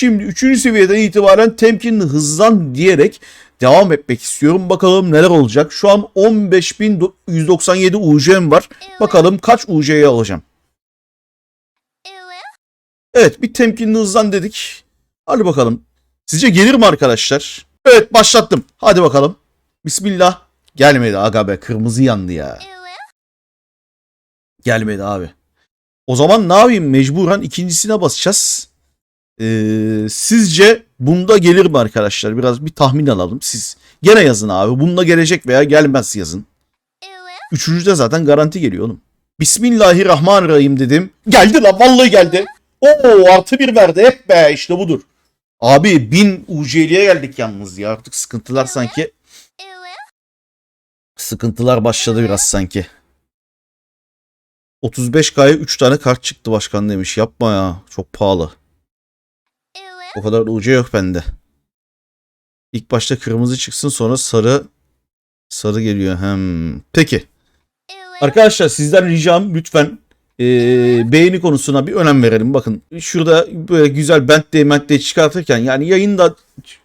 Şimdi 3. seviyeden itibaren temkinli hızlan diyerek devam etmek istiyorum. Bakalım neler olacak. Şu an 15.197 UC'm var. Bakalım kaç UC'ye alacağım. Evet bir temkinli hızlan dedik. Hadi bakalım. Sizce gelir mi arkadaşlar? Evet başlattım. Hadi bakalım. Bismillah. Gelmedi aga be kırmızı yandı ya. Gelmedi abi. O zaman ne yapayım mecburen ikincisine basacağız. Ee, sizce bunda gelir mi arkadaşlar? Biraz bir tahmin alalım. Siz gene yazın abi. Bunda gelecek veya gelmez yazın. Üçüncüde zaten garanti geliyor oğlum. Bismillahirrahmanirrahim dedim. Geldi lan vallahi geldi. Oo artı bir verdi. Hep be işte budur. Abi 1000 UC'liye geldik yalnız ya. Artık sıkıntılar sanki. Sıkıntılar başladı biraz sanki. 35K'ya 3 tane kart çıktı başkan demiş. Yapma ya. Çok pahalı. O kadar UC yok bende. İlk başta kırmızı çıksın sonra sarı sarı geliyor. Hem. Peki. Arkadaşlar sizden ricam lütfen eee, beğeni konusuna bir önem verelim. Bakın şurada böyle güzel bent mente çıkartırken yani yayında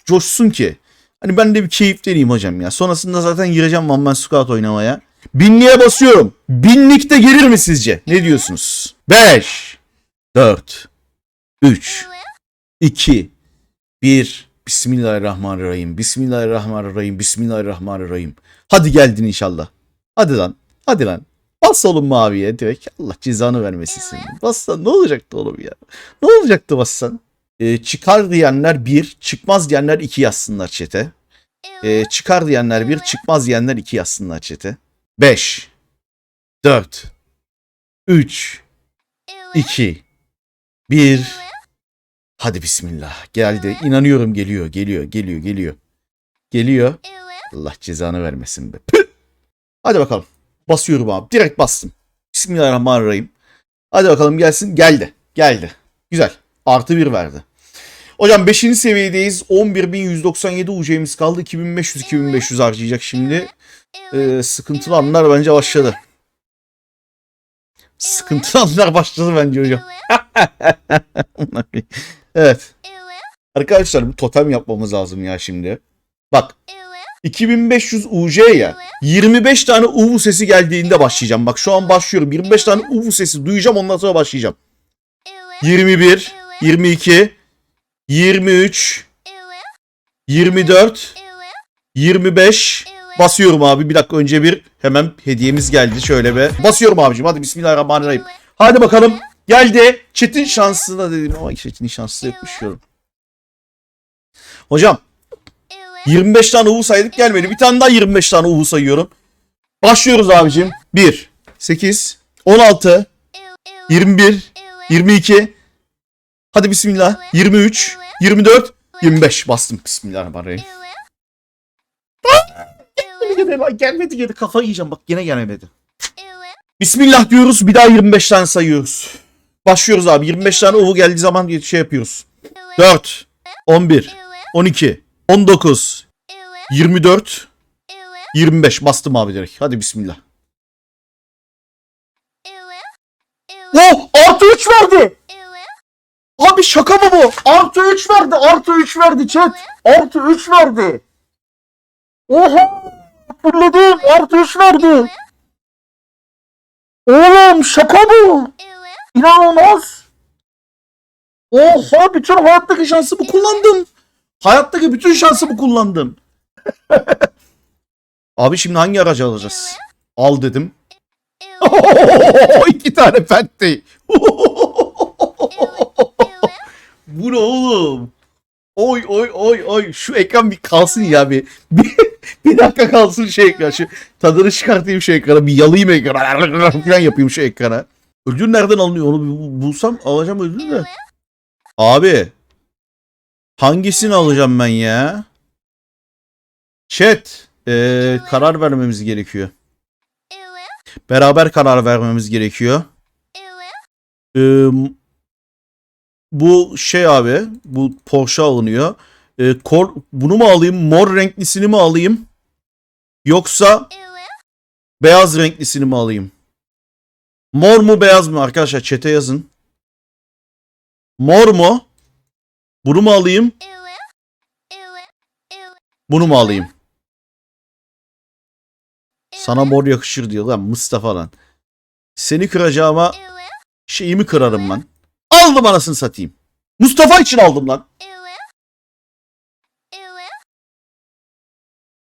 coşsun ki. Hani ben de bir keyifleneyim hocam ya. Sonrasında zaten gireceğim One Man Squad oynamaya. Binliğe basıyorum. Binlikte gelir mi sizce? Ne diyorsunuz? 5 4 3 2 1 Bismillahirrahmanirrahim. Bismillahirrahmanirrahim. Bismillahirrahmanirrahim. Hadi geldin inşallah. Hadi lan. Hadi lan. Bas oğlum maviye direkt. Allah cezanı vermesin senin. Bassan ne olacaktı oğlum ya? Ne olacaktı bassan? Ee, çıkar diyenler 1, çıkmaz diyenler 2 yazsınlar çete. Ee, çıkar diyenler 1, çıkmaz diyenler 2 yazsınlar çete. 5 4 3 2 1 Hadi bismillah. Geldi. İnanıyorum geliyor, geliyor, geliyor, geliyor. Geliyor. Allah cezanı vermesin be. Püh! Hadi bakalım. Basıyorum abi. Direkt bastım. Bismillahirrahmanirrahim. Hadi bakalım gelsin. Geldi. Geldi. Güzel. Artı bir verdi. Hocam 5. seviyedeyiz. 11.197 UC'miz kaldı. 2500-2500 harcayacak şimdi. Ee, sıkıntılı anlar bence başladı. Sıkıntılı anlar başladı bence hocam. evet. Arkadaşlar bir totem yapmamız lazım ya şimdi. Bak 2500 UC ya. 25 tane uvu sesi geldiğinde başlayacağım. Bak şu an başlıyorum. 25 tane uvu sesi duyacağım ondan sonra başlayacağım. 21, 22, 23, 24, 25. Basıyorum abi. Bir dakika önce bir hemen hediyemiz geldi. Şöyle be. Basıyorum abicim. Hadi bismillahirrahmanirrahim. Hadi bakalım. Geldi. Çetin şansına dedim ama Çetin şansı yokmuş yorum. Hocam 25 tane uvu saydık gelmedi. Bir tane daha 25 tane uvu sayıyorum. Başlıyoruz abicim. 1, 8, 16, 21, 22. Hadi bismillah. 23, 24, 25. Bastım. Bismillahirrahmanirrahim. Gelmedi gelmedi geri kafa yiyeceğim bak yine gelmedi. Bismillah diyoruz bir daha 25 tane sayıyoruz. Başlıyoruz abi 25 tane uvu geldiği zaman şey yapıyoruz. 4, 11, 12, 19, 24, 25 bastım abi direkt. Hadi bismillah. Oh artı 3 verdi. Abi şaka mı bu? Artı 3 verdi. Artı 3 verdi chat. Artı 3 verdi. Oha. Fırladım. Artı 3 verdi. Oğlum şaka bu. İnanılmaz. Oha bütün hayattaki şansımı kullandım. Hayattaki bütün şansımı kullandım. Abi şimdi hangi aracı alacağız? Al dedim. İki tane Fenty. Bu ne oğlum? Oy oy oy oy. Şu ekran bir kalsın ya bir. Bir, bir dakika kalsın şu ekran. Şu tadını çıkartayım şu ekrana. Bir yalayayım ekrana. falan yapayım şu ekrana. Ödül nereden alınıyor onu bulsam alacağım ödülü de. Abi. Hangisini alacağım ben ya? Chat. eee, karar vermemiz gerekiyor. Beraber karar vermemiz gerekiyor. Eee, bu şey abi. Bu Porsche alınıyor. Eee, kor, bunu mu alayım? Mor renklisini mi alayım? Yoksa beyaz renklisini mi alayım? Mor mu beyaz mı arkadaşlar? Çete yazın. Mor mu? Bunu mu alayım? Bunu mu alayım? Sana mor yakışır diyor lan Mustafa lan. Seni kıracağıma şeyimi kırarım ben. Aldım anasını satayım. Mustafa için aldım lan.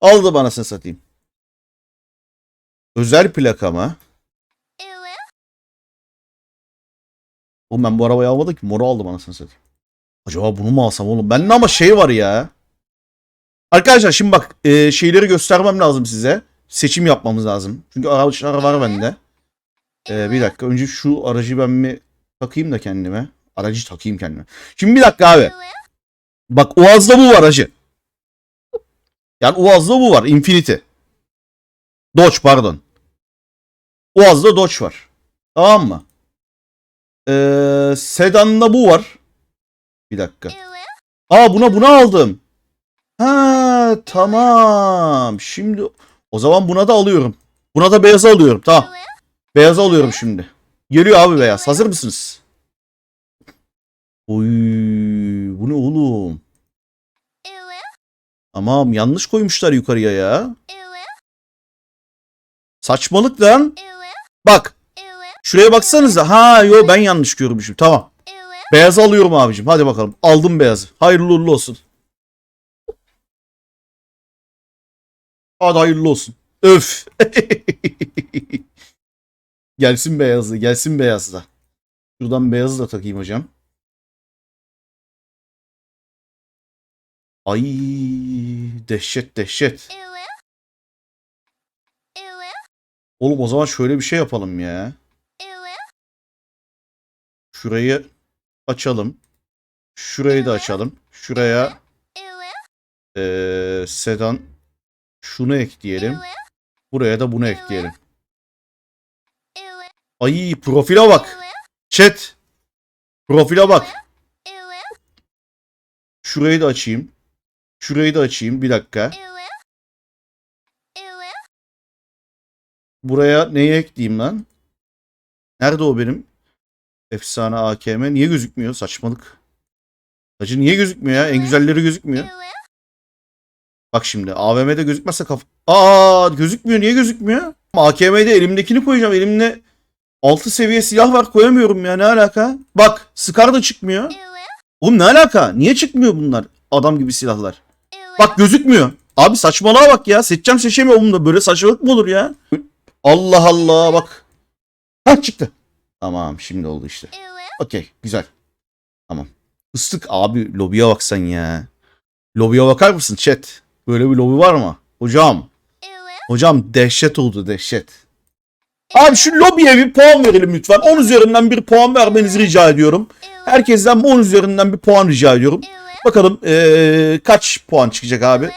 Aldım anasını satayım. Özel plaka mı? Oğlum ben bu arabayı almadım ki moru aldım anasını satayım. Acaba bunu mu alsam oğlum? Bende ama şey var ya. Arkadaşlar şimdi bak e, şeyleri göstermem lazım size. Seçim yapmamız lazım. Çünkü araçlar var bende. E, bir dakika önce şu aracı ben bir takayım da kendime. Aracı takayım kendime. Şimdi bir dakika abi. Bak Uaz'da bu var aracı. Yani Uaz'da bu var. Infinity. Dodge pardon. Uaz'da Dodge var. Tamam mı? Ee, Sedan'da bu var. Bir dakika. Aa buna bunu aldım. Ha tamam. Şimdi o zaman buna da alıyorum. Buna da beyazı alıyorum. Tamam. Beyazı alıyorum şimdi. Geliyor abi beyaz. Hazır mısınız? Oy, bu ne oğlum? Tamam yanlış koymuşlar yukarıya ya. Saçmalık lan. Bak şuraya baksanıza. Ha yo ben yanlış görmüşüm. Tamam. Beyaz alıyorum abicim. Hadi bakalım. Aldım beyazı. Hayırlı uğurlu olsun. Hadi hayırlı olsun. Öf. gelsin beyazlı. Gelsin beyazlı. Şuradan beyazı da takayım hocam. Ay dehşet dehşet. Oğlum o zaman şöyle bir şey yapalım ya. Şurayı açalım. Şurayı da açalım. Şuraya eee, sedan şunu ekleyelim. Buraya da bunu ekleyelim. Ay profile bak. Chat. Profile bak. Şurayı da açayım. Şurayı da açayım. Bir dakika. Buraya neyi ekleyeyim lan? Nerede o benim? Efsane AKM. Niye gözükmüyor? Saçmalık. Hacı niye gözükmüyor ya? En güzelleri gözükmüyor. Bak şimdi AVM'de gözükmezse kaf... Aa gözükmüyor. Niye gözükmüyor? AKM'de elimdekini koyacağım. Elimde 6 seviye silah var koyamıyorum ya. Ne alaka? Bak Scar da çıkmıyor. Oğlum ne alaka? Niye çıkmıyor bunlar? Adam gibi silahlar. Bak gözükmüyor. Abi saçmalığa bak ya. Seçeceğim seçemiyorum da böyle saçmalık mı olur ya? Allah Allah bak. Ha çıktı. Tamam şimdi oldu işte. Okey güzel. Tamam. Fıstık abi lobiye bak sen ya. Lobiye bakar mısın chat? Böyle bir lobi var mı? Hocam. Hocam dehşet oldu dehşet. Abi şu lobiye bir puan verelim lütfen. 10 üzerinden bir puan vermenizi rica ediyorum. Herkesten 10 üzerinden bir puan rica ediyorum. Bakalım eee, kaç puan çıkacak abi?